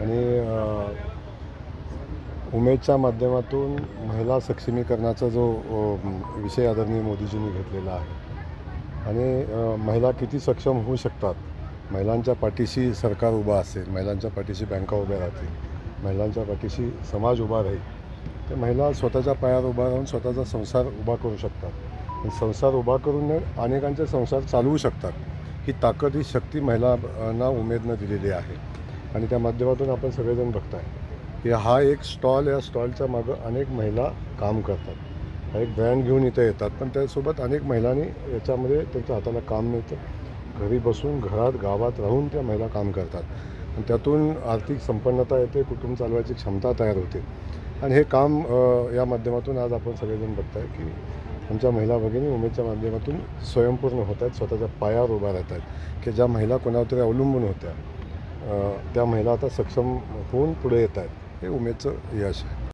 आणि उमेदच्या माध्यमातून महिला सक्षमीकरणाचा जो विषय आदरणीय मोदीजींनी घेतलेला आहे आणि महिला किती सक्षम होऊ शकतात? महिलांच्या पाठीशी सरकार उभा असेल महिलांच्या पाठीशी बँका उभ्या राहतील महिलांच्या पाठीशी समाज उभा राहील तर महिला स्वतःच्या पायावर उभा राहून स्वतःचा संसार उभा करू शकतात. संसार उभा करून अनेकांचे संसार चालवू शकतात. ही ताकद ही शक्ती महिलांना उमेदनं दिलेली आहे. आणि त्या माध्यमातून आपण सगळेजण बघताय. की हा एक स्टॉल या स्टॉलच्या मागं अनेक महिला काम करतात. हा एक ब्रँड घेऊन इथं येतात पण त्यासोबत अनेक महिलांनी याच्यामध्ये त्यांच्या हाताला काम मिळतं. घरी बसून घरात गावात राहून त्या महिला काम करतात. आणि त्यातून आर्थिक संपन्नता येते कुटुंब चालवायची क्षमता तयार होते. आणि हे काम या माध्यमातून आज आपण सगळेजण बघताय की आमच्या महिला भगिनी उमेदच्या माध्यमातून स्वयंपूर्ण होत आहेत स्वतःच्या पायावर उभा राहत आहेत. की ज्या महिला कोणावर तरी अवलंबून होत्या. त्या महिला आता सक्षम होऊन पुढे येत आहेत. हे उमेदचं यश आहे.